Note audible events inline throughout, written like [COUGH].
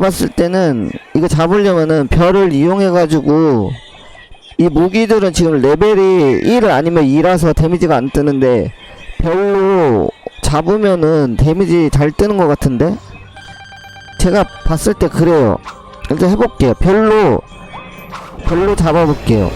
봤을 때는 이거 잡으려면은 별을 이용해가지고 이 무기들은 지금 레벨이 1 아니면 2라서 데미지가 안 뜨는데 별로 잡으면은 데미지 잘 뜨는 것 같은데? 제가 봤을 때 그래요. 일단 해볼게요. 별로 별로 잡아볼게요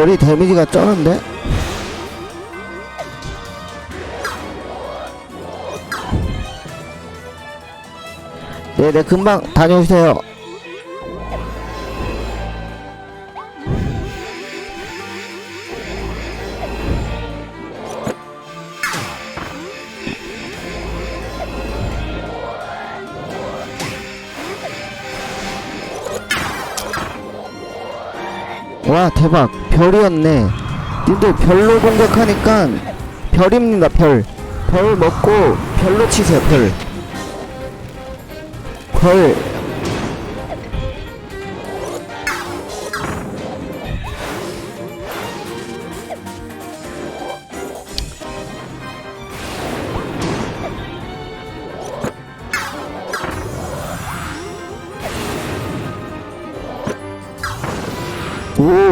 별이 데미지가 쩌는데? 네네 금방 다녀오세요 와 대박. 별이었네. 님들 별로 공격하니까 별입니다 별. 별 먹고 별로 치세요 별. 별.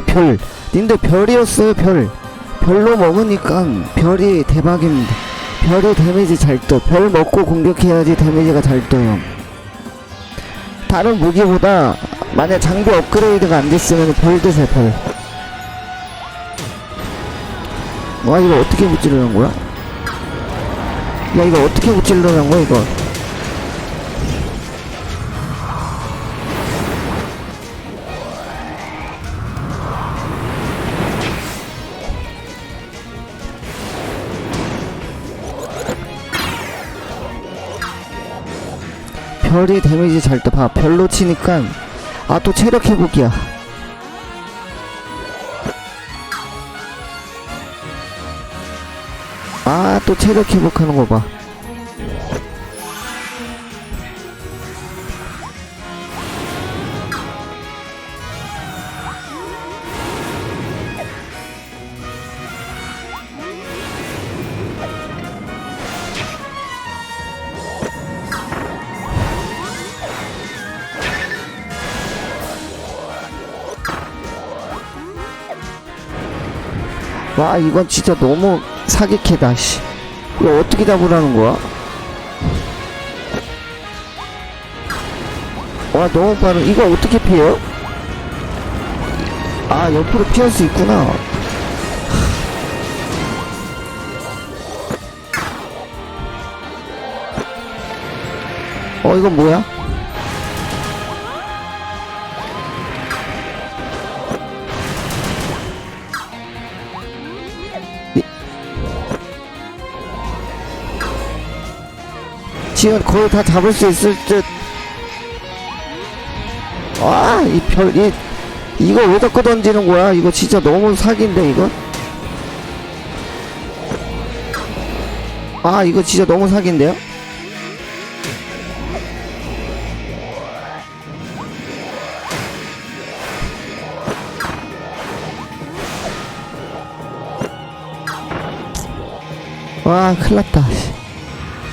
별. 님들 별이었어요, 별. 별로 먹으니까 별이 대박입니다. 별이 데미지 잘 떠. 별 먹고 공격해야지 데미지가 잘 떠요. 다른 무기보다 만약 장비 업그레이드가 안 됐으면 별 드세요, 별. 와, 이거 어떻게 무찌르는 거야? 야, 이거 어떻게 무찌르는 거야, 이거? 별이 데미지 잘 떠. 봐. 별로 치니까 아 또 체력 회복이야. 아 또 체력 회복하는 거 봐. 와 이건 진짜 너무 사기캐다 씨. 이거 어떻게 잡으라는 거야? 와 너무 빠른 이거 어떻게 피해요? 아 옆으로 피할 수 있구나 어 이건 뭐야? 지금 거의 다 잡을 수 있을 듯. 아, 이 별, 이, 이거 왜 자꾸 던지는 거야? 이거 진짜 너무 사기인데, 이거? 아, 이거 진짜 너무 사기인데요? 와, 큰일 났다.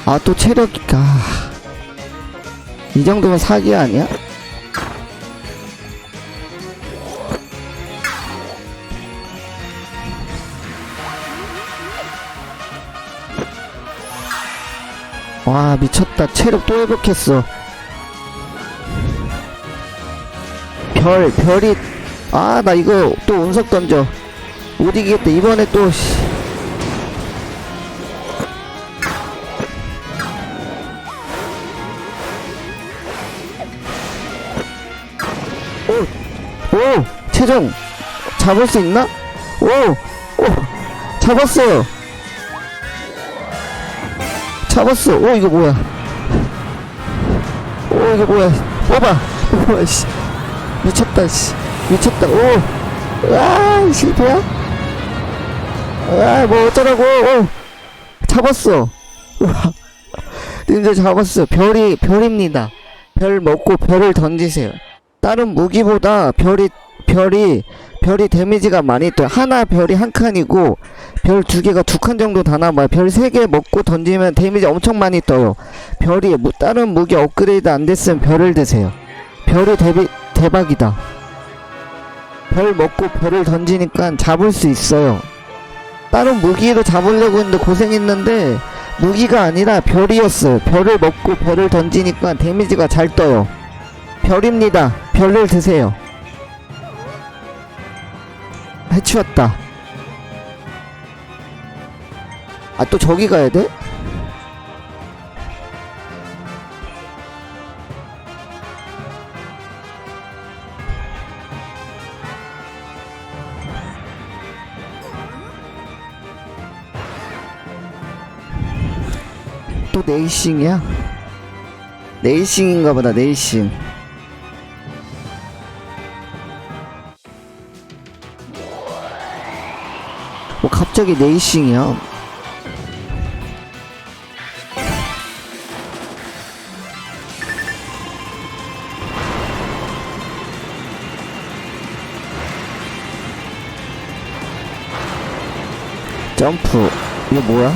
씨. 아, 또 체력이, 아. 이 정도면 사기 아니야? 와, 미쳤다. 체력 또 회복했어. 별, 별이, 아, 나 이거 또 운석 던져. 못 이기겠다. 이번에 또, 씨. 오! 오! 최종! 잡을 수 있나? 오! 오! 잡았어요! 잡았어! 오, 이거 뭐야? 오, 이거 뭐야? 뽑아! 뽑아, 씨. 미쳤다, 씨. 미쳤다, 오! 아, 실패야? 아, 뭐 어쩌라고! 오! 잡았어! 우와. [LAUGHS] 님들 잡았어요. 별이, 별입니다. 별 먹고 별을 던지세요. 다른 무기보다 별이, 별이, 별이 데미지가 많이 떠요. 하나 별이 한 칸이고, 별 두 개가 두 칸 정도 다 남아요. 별 세 개 먹고 던지면 데미지 엄청 많이 떠요. 별이, 뭐, 다른 무기 업그레이드 안 됐으면 별을 드세요. 별이 대비, 대박이다. 별 먹고 별을 던지니까 잡을 수 있어요. 다른 무기로 잡으려고 했는데 고생했는데 무기가 아니라 별이었어요. 별을 먹고 별을 던지니까 데미지가 잘 떠요. 별입니다. 별을 드세요. 해치웠다. 아 또 저기 가야 돼? 또 네이싱이야? 네이싱인가 보다 네이싱 뭐 갑자기 네이싱이야 점프 이거 뭐야?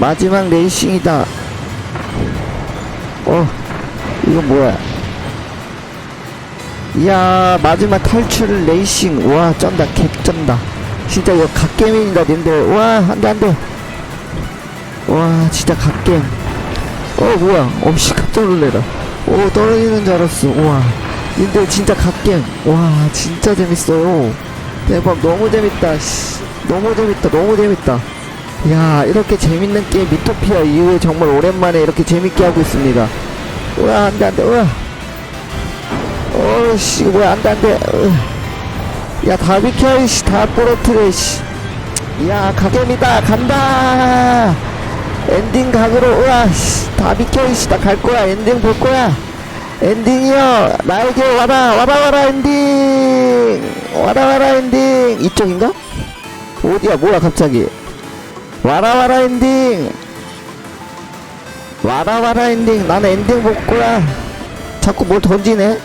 마지막 레이싱이다. 어, 이거 뭐야? 이야, 마지막 탈출 레이싱. 와, 쩐다, 개쩐다. 진짜 이거 갓게임입니다, 님들. 와, 안 돼, 안 돼. 와, 진짜 갓게임. 어, 뭐야. 어, 씨, 깜짝 놀래라. 오, 떨어지는 줄 알았어. 우와. 님들 진짜 갓게임. 와, 진짜 재밌어요. 대박, 너무 재밌다. 씨. 너무 재밌다, 너무 재밌다. 야 이렇게 재밌는 게임 미토피아 이후에 정말 오랜만에 이렇게 재밌게 하고 있습니다 우와 안돼 안돼 우와 어씨 이거 뭐야 안돼 안돼 야다 비켜 이씨. 다 부러뜨려 이씨. 야 가겜이다. 간다. 엔딩 각으로 우와 씨다 비켜 이씨. 나 갈 거야. 엔딩 볼 거야. 엔딩이요. 나에게 와라 와라 와라 엔딩. 와라 와라 엔딩. 이쪽인가? 어디야? 뭐야 갑자기? 와라 와라 엔딩. 와라 와라 엔딩. 나는 엔딩 볼 거야. 자꾸 뭘 던지네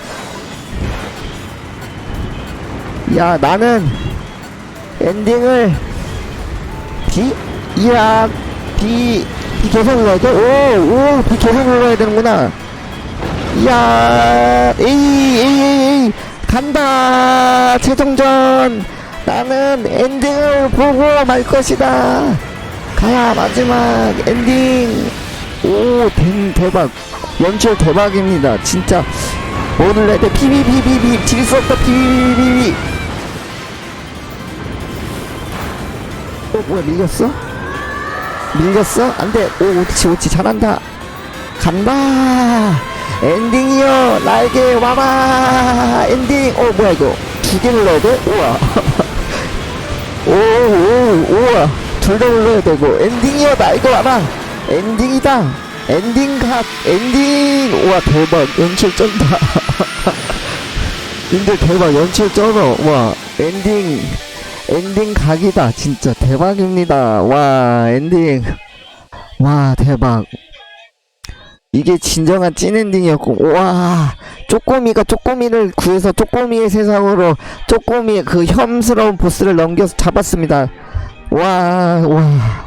야 나는 엔딩을 B? 이야 B B 계속 눌러야 돼? 오! 오! B 계속 눌러야 되는구나 이야 에이 에이 에이 간다 최종전 나는 엔딩을 보고 말 것이다 가야 마지막 엔딩 오 대, 대박 연출 대박입니다 진짜 오늘 내대 피비비비비 질수 없다 피비비비비 어 뭐야 밀렸어? 밀렸어? 안 돼. 오 오치 오치. 잘한다. 간다. 엔딩이요. 나에게 와라 엔딩. 어 뭐야 이거? 두 개 눌러야 돼? 우와. [LAUGHS] 오 오 우와. 둘 다 눌러야 되고 엔딩이요 나 이거 와라 엔딩이다. 엔딩 각 엔딩. 우와 대박. 연출 쩐다. [LAUGHS] 님들 대박. 연출 쩔어. 와. 엔딩 엔딩 각이다 진짜 대박입니다 와 엔딩 와 대박 이게 진정한 찐 엔딩이었고 와 쪼꼬미가 쪼꼬미를 구해서 쪼꼬미의 세상으로 쪼꼬미의 그 혐스러운 보스를 넘겨서 잡았습니다 와, 와.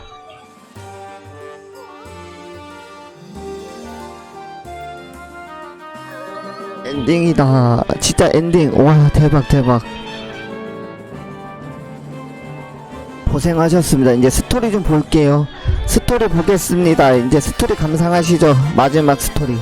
엔딩이다. 진짜 엔딩. 와, 대박, 대박. 고생하셨습니다. 이제 스토리 좀 볼게요. 스토리 보겠습니다. 이제 스토리 감상하시죠. 마지막 스토리.